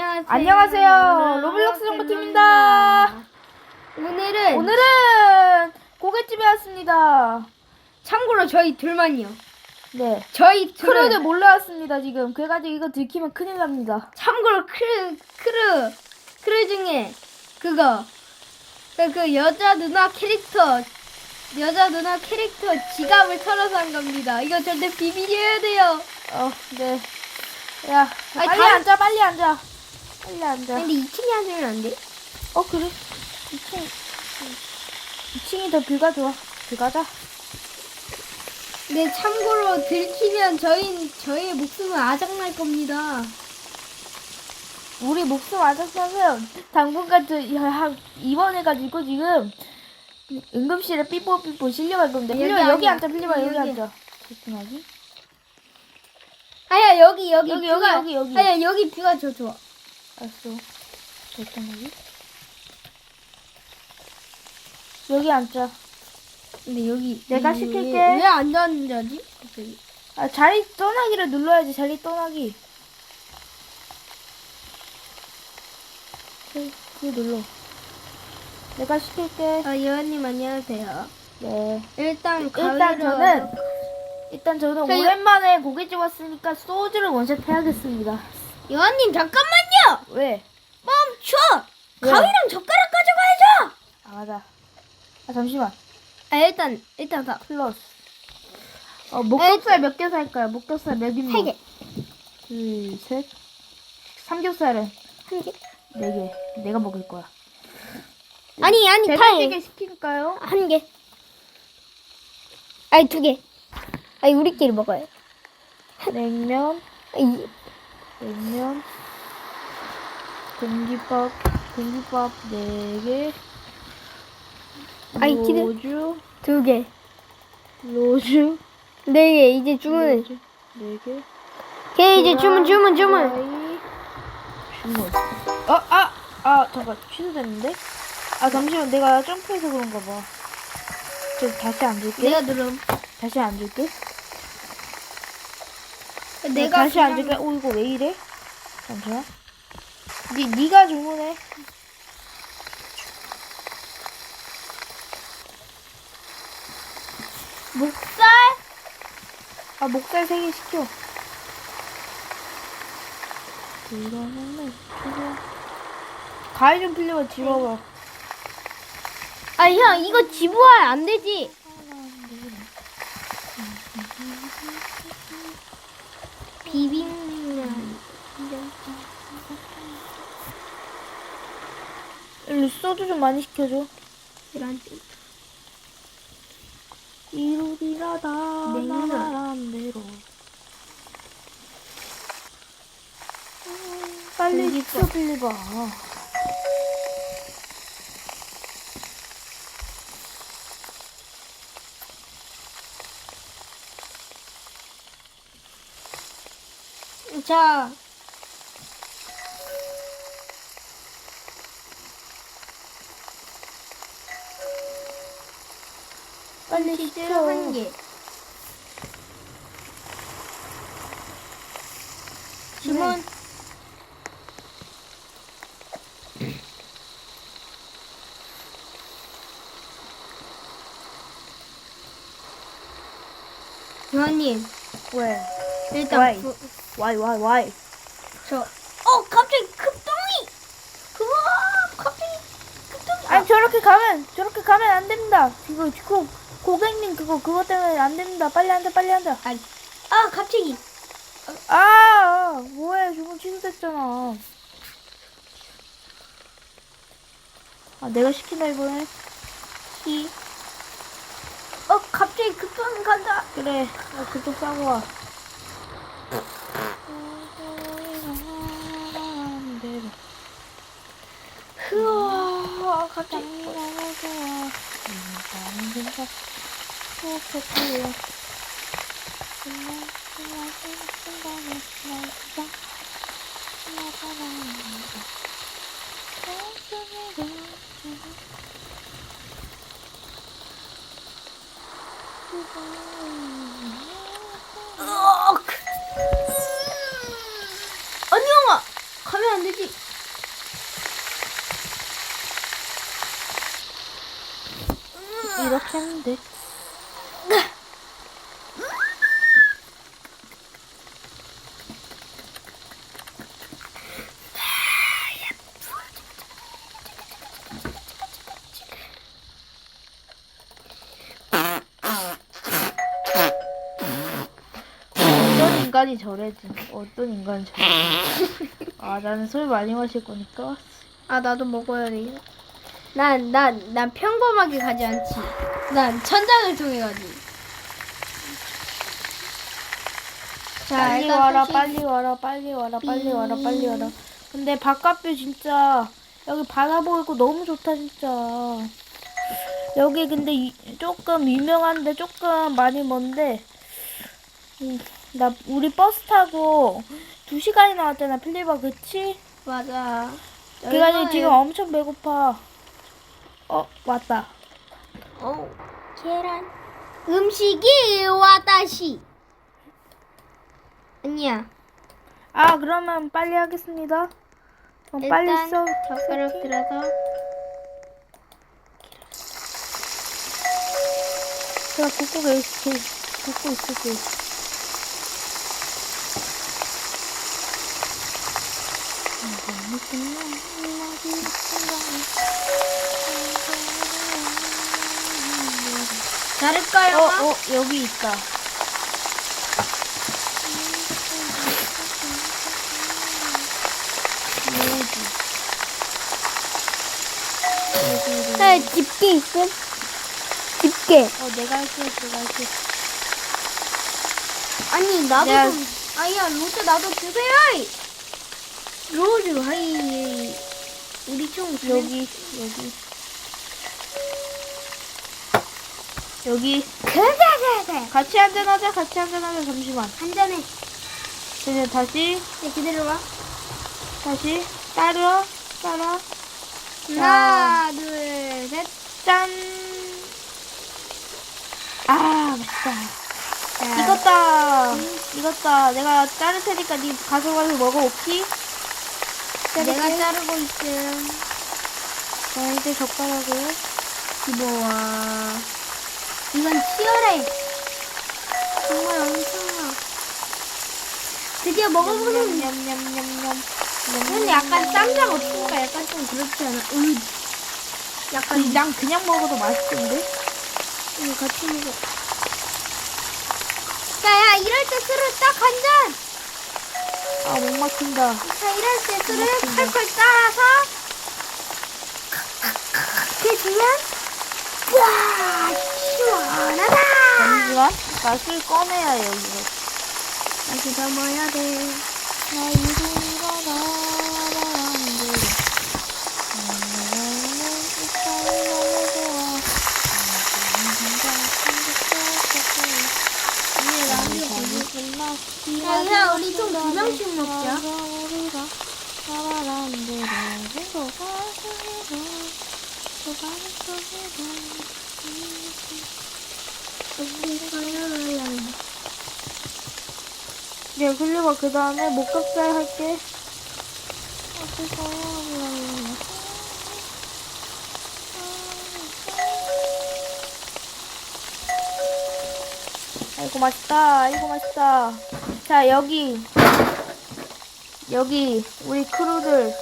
안녕하세요. 안녕하세요. 로블록스 정보팀입니다. 오늘은 오늘은 고깃집에 왔습니다. 참고로 저희 둘만요. 네. 저희 크루들 둘은 몰래 왔습니다, 지금. 그래가지고 이거 들키면 큰일 납니다. 참고로 크루 크루 크루 중에 그거 그, 그 여자 누나 캐릭터 여자 누나 캐릭터 지갑을 털어서 한 겁니다. 이거 절대 비밀이어야 돼요. 어, 네. 야, 아니, 빨리 다른- 앉아, 빨리 앉아. 빨리 앉아. 근데 2층에 앉으면 안 돼? 어, 그래. 2층. 2층이 더 뷰가 좋아. 들어가자. 네, 참고로 들키면 저희 저희의 목숨은 아작날 겁니다. 우리 목숨 아셨으면 당분간 저, 한, 입원해가지고 지금 응급실에 삐뽀삐뽀 실려갈 겁니다. 여기 필리바 여기 앉아. 앉아, 필리바 여기 여기. 앉아. 조심하기. 아야 여기 여기 여기, 뷰가 여기, 여기, 여기. 아야 여기 뷰가 저 좋아. 알았어. 됐다, 여기. 여기 앉자. 근데 여기 내가 왜- 시킬게. 왜 앉았는지 갑자기. 아, 자리 떠나기를 눌러야지, 자리 떠나기. 그, 그 눌러. 내가 시킬게. 아 여원님 안녕하세요. 네. 일단 일단 가위로 저는, 일단 저는 자, 이- 오랜만에 고깃집 왔으니까 소주를 원샷 해야겠습니다. 여원님 잠깐만요. 왜? 멈춰. 왜? 가위랑 젓가락 가져가야죠. 아, 맞아. 아, 잠시만. 아 일단 일단 다. 플러스. 어, 목격살 몇 개 살까요? 목격살 몇 인분? 세 개. 둘, 셋. 삼겹살은 한 개. 네 개. 내가 먹을 거야. 아니 아니 대가찌개 시킬까요? 한 개. 아니 두 개. 아니 우리끼리 먹어요. 냉면, 이, 냉면, 공깃밥, 공깃밥 네 개. 아이, 기대- 로주, 두 개. 로주, 네 개. 이제 주문. 로주 네 개. 걔 이제 주문 주문 주문. 후라이, 주문. 어, 아, 아, 잠깐 취소됐는데? 아, 잠시만 내가 점프해서 그런가 봐. 저 다시 앉을게. 내가 누름. 다시 앉을게. 내가 다시 그냥- 앉을게. 오, 이거 왜 이래? 잠시만. 니, 니가 주문해. 목살. 아, 목살 3개 시켜. 이거는, 이거. 가위 좀 빌려봐, 집어봐. 아 형 이거 지부할 안 되지. 비빔면. 일로 소주 좀 많이 시켜줘. 이런. 이루리라다, 냉면. 나란 대로. 빨리 공깃밥. 시켜 빌려봐. 자. 시켜. 한 개. 주문. 요한님, 왜? 일단 와이. 부- 와이, 와이, 와이. 저. 어, 갑자기 급동이. 그거 갑자기 급동이. 아니 저렇게 가면 저렇게 가면 안 됩니다. 이거 고 고객님 그거 그거 때문에 안 됩니다. 빨리 앉아 빨리 앉아. 아, 아 갑자기. 아, 아 뭐해 주문 취소됐잖아. 아 내가 시킨다 이번에. 이. 어, 갑자기 급동이 간다. 그래. 아 그쪽 싸고 와. 흐어, 갑자기. 아니 형아, 가면 안 되지. 이렇게 하면 돼. 어떤 인간이 저래지? 어떤 인간이 저래지? 아, 나는 술 많이 마실 거니까. 아 나도 먹어야 돼. 난난 난 평범하게 가지 않지. 난 천장을 통해 가지. 자 빨리 일단 와라, 표시- 빨리 와라, 빨리 와라, 빨리 와라, 빨리 와라. 근데 바깥뷰 진짜 여기 바다 보이고 너무 좋다 진짜. 여기 근데 이- 조금 유명한데 조금 많이 먼데 음, 나 우리 버스 타고 두 시간이 나왔잖아 필리바 그치? 맞아. 그래가지고 지금 엄청 배고파. 어 왔다. 어 계란 음식이 와다시 아니야. 아 그러면 빨리 하겠습니다. 어, 빨리 일단 써. 젓가락 들어서 제가 굽고 계시 굽고 있을게. 자를까요? 어, 어, 여기 있다. 여기. 네, 집게 있음. 집게. 어, 내가 할게, 내가 할게. 아니 나도 좀. 아야 로즈 나도 주세요. 로즈 하이. 우리 총 여기, 여기. 여기. 그래그래 같이 한잔하자, 같이 한잔하자, 잠시만. 한 잔에. 이제 다시, 네, 기다려봐. 다시. 따라, 따라. 하나 둘 셋. 짠! 아, 맛있다. 자, 익었다. 익었다. 내가 자를 테니까 니 가서 가서 먹어, 오키? 내가 자르고 있음. 자, 이제 젓가락을. 집어와. 이건 치열해. 정말 엄청나. 드디어 먹어보는. 냠냠냠냠냠. 근데 약간 쌈장 없으니까 약간 좀 그렇지 않아? 으. 약간 그냥, 그냥 먹어도 맛있던데? 이거 같이 먹어. 야, 야, 이럴 때 술을 딱 한 잔. 아, 목 막힌다. 자, 때 술을 콸콸 따라서. 해주면, 와, 시원하다. 잠시만. 맛을 꺼내야 해요, 이거. 다시 담아야 돼. 나 이리가 나라 그냥 우리. 네, 그 다음에 목격살 할게. 아이고 맛있다. 아이고 맛있다. 자 여기 여기 우리 크루들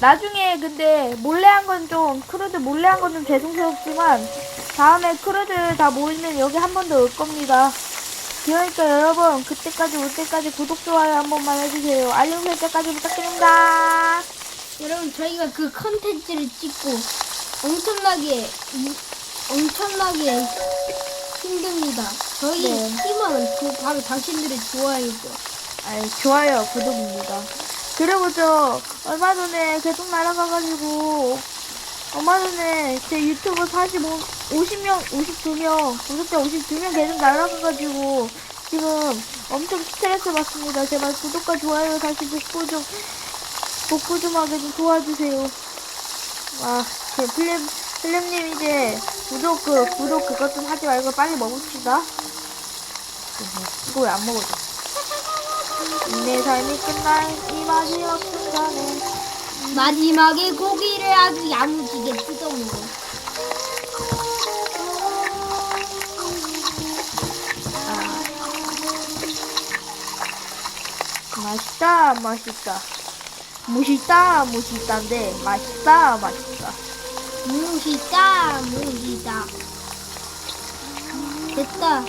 나중에 근데 몰래 한 건 좀 크루들 몰래 한 건 좀 죄송스럽지만 다음에 크루들 다 모이면 여기 한 번 더 올 겁니다. 그러니까 여러분 그때까지 올 때까지 구독 좋아요 한 번만 해주세요. 알림 설정까지 부탁드립니다. 여러분, 저희가 그 컨텐츠를 찍고 엄청나게, 이- 엄청나게 힘듭니다. 저희 네. 희망은 그 바로 당신들의 좋아요죠. 아이, 좋아요, 구독입니다. 그리고 저, 얼마 전에 계속 날아가가지고, 얼마 전에 제 유튜브 45, 50명, 52명, 구독자 52명 계속 날아가가지고, 지금 엄청 스트레스 받습니다. 제발 구독과 좋아요 다시 복구 좀, 복구 좀 하게 좀 도와주세요. 와, 제 필립, 필립님 이제 구독, 그, 구독 그것 좀 하지 말고 빨리 먹읍시다. 이거 왜 안 먹어줘? 내 삶이 끝난 이 맛이 없은 간에 마지막에 고기를 아주 야무지게 뜯어먹어. 맛있다, 맛있다. 멋있다, 멋있다인데, 맛있다, 맛있다. 무시다, 무시다. 됐다.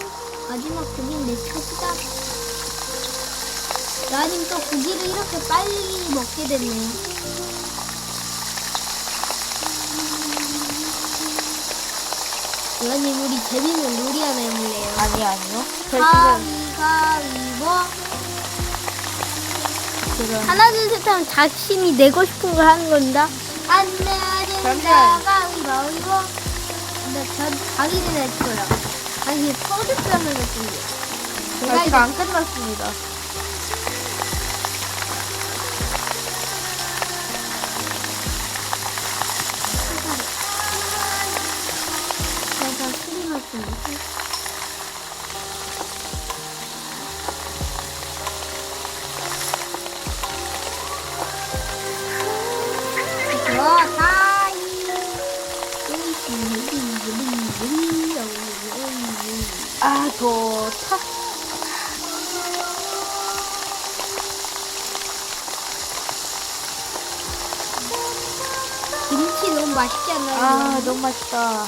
마지막 고기는 내 차지다. 라님 또 고기를 이렇게 빨리 먹게 됐네요. 라님 우리 재밌는 놀이 하나 해볼래요? 아니, 아니요. 저 지금, 가위가위보 지금, 하나 둘셋 하면 자신이 내고 싶은 걸 하는 겁니다. 안 내야 된다 잠시만요. 가위바위보 근데 전 자기를 냈어요. 아니 퍼즐 하면 했군요. 제가 아직 안 끝났습니다. 맛있지 않나요? 아, 너무 맛있다.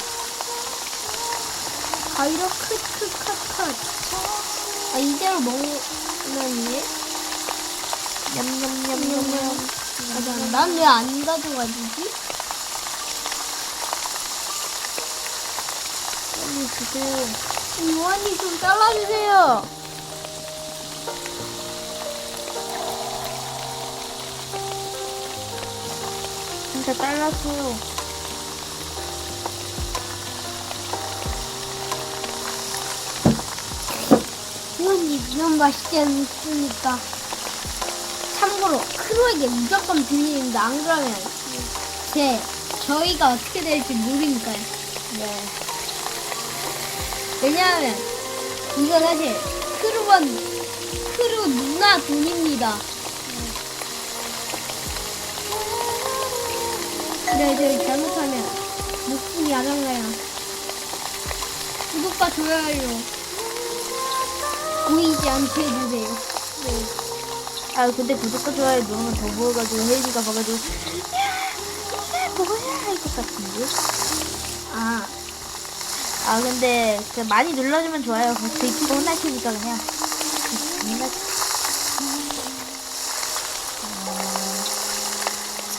가위로 크크크크. 아 이대로 먹으면 냠냠냠냠냠. 맞아. 난왜 안 가져가지지? 빨리 주세요. 요한님 좀 잘라주세요. 진짜 잘랐어요. 요한님 너무 맛있지 않습니까? 참고로 크루에게 무조건 비밀입니다. 안 그러면 제 저희가 어떻게 될지 모르니까요. 네. 왜냐하면 이거 사실 크루원 크루 누나 돈입니다. 그래 저희 잘못하면 목숨이 아랑가요. 구독과 좋아요 보이지 않게 해주세요. 네. 아, 근데 구독과 좋아요 누르면 더 보여가지고 혜인이가 봐가지고, 야, 뭐야, 할 것 같은데? 아 아, 근데, 그 많이 눌러주면 좋아요. 그 들키고 혼나시니까 그냥. 혼나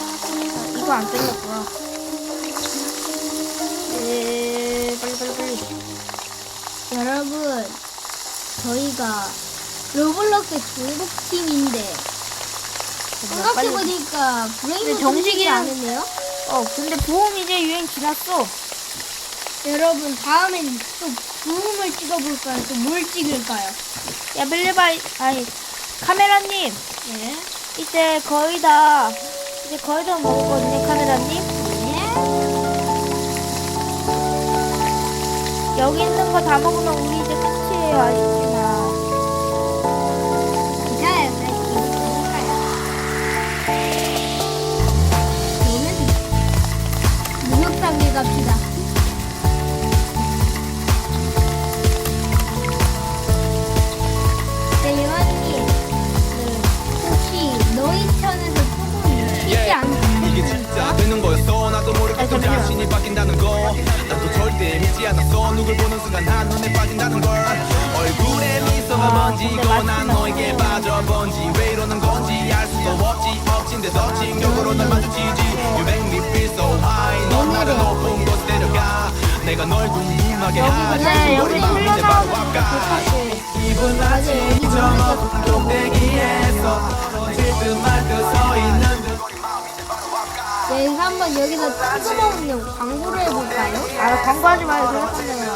아, 이거 안 잘랐구나. 에, 빨리, 빨리, 빨리. 여러분 저희가 로블록스 중국팀인데 빨리. 생각해보니까 브레인은 근데 정식이 정식이랑- 않은데요? 어, 근데 부흥 이제 유행 지났어. 여러분 다음엔 또 부음을 찍어볼까요? 또 뭘 찍을까요? 야, 빌리바이, 아니, 카메라님. 네. 이제 거의 다, 이제 거의 다 먹었거든요, 카메라님. 네. 여기 있는 거 다 먹으면 우리 이제 끝이에요, 아쉽지만. 또 자신이 바뀐다는 거. 나도 절대 믿지 않았어. 누굴 보는 순간 한눈에 빠진다는 걸. 얼굴에 미소가 번지고 난 너에게 빠져본지. 왜 이러는 건지 알 수도 없지. 엎친데도 진격으로 날 마주치지. You make me feel so high. 넌 나를 높은 곳 데려가. 내가 널 궁금하게 하지. 네, 여기 머리만 이제 바로 와가. 기분 마치 저 꼭대기에서 질듯 말듯 서 있는 듯 네, 한번 여기서 찍어먹는 광고를 해볼까요? 아, 광고하지 마요, 그랬었네요.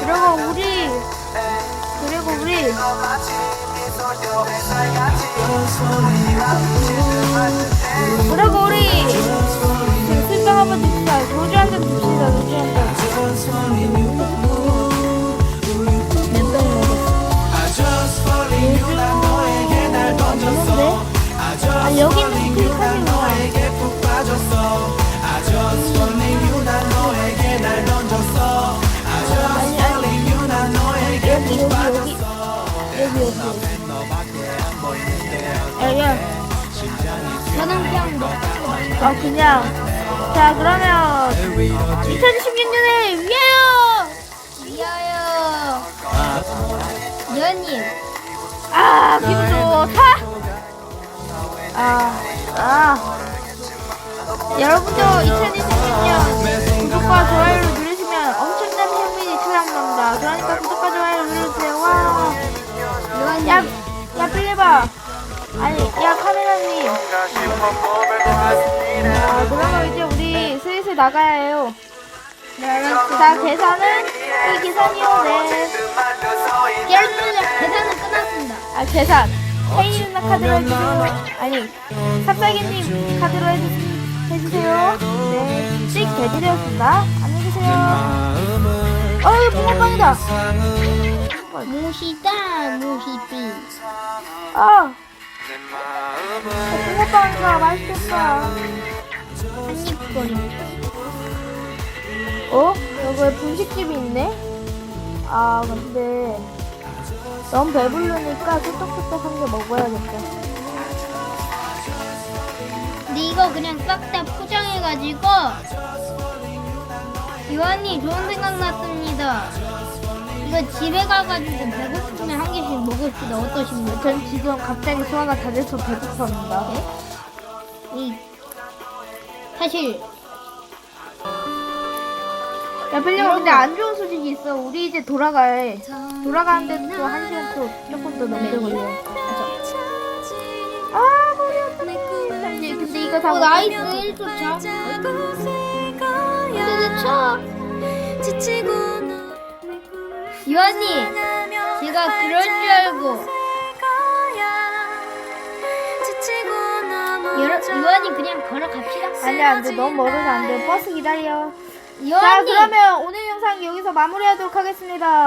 그리고 우리, 그리고 우리, 그리고 우리, 그 술병 한번 줍시다. 소주 한잔 줍시다, 소주 한 잔. 몇 푹 빠졌어. I just falling you 난 너에게 날 던졌어. I just falling you 난 너에게 여기, 푹 여기, 빠졌어. 여기, 여기. 앞에 너밖에 안 보이는데 여기. 심장이 저는 그냥 어 그냥. 자 그러면 뛰어 2016년에 위하여! 미아요 연님 아 김조타 아아. 여러분도 2016년 구독과 좋아요를 누르시면 엄청난 행운이 찾아옵니다. 그러니까 구독과 좋아요를 누르세요. 와. 야, 야, 빌리봐. 아니, 야, 카메라님. 아, 그러면 이제 우리 슬슬 나가야 해요. 네 자, 계산은 이 계산이요. 네. 계산 계산은 끝났습니다 아, 계산. 혜인 누나 카드로 해주세요. 아니, 삽살개님 카드로 해주, 해주세요. 네. 찍 대드렸습니다. 안녕히 계세요. 어, 이거 붕어빵이다. 무시다 무시띠 아. 어, 붕어빵이다. 맛있겠다. 한입거리 어? 여기 분식집이 있네? 아, 근데 너무 배부르니까 끄떡끄떡한 게 먹어야겠다. 이거 그냥 싹 다 포장해가지고 요한님 좋은 생각 났습니다 이거 집에 가가지고 배고프면 한 개씩 먹읍시다 어떠십니까? 전 지금 갑자기 소화가 다 돼서 배고픕니다. 이 사실 야, 빌려 근데 안 좋은 소식이 있어. 우리 이제 돌아가야 해. 돌아가는데 또한 시간 또 조금 더 넘게 걸려. 아, 머리 아프네. 이거 다 어, 못 나이스 먹으면 1초 차 근데 쳐 요한님 제가 그럴 줄 알고 여러, 요한님 그냥 걸어갑시다 안 돼, 안 돼. 너무 멀어서 안 돼. 버스 기다려. 자, 요한님 그러면 오늘 영상 여기서 마무리하도록 하겠습니다.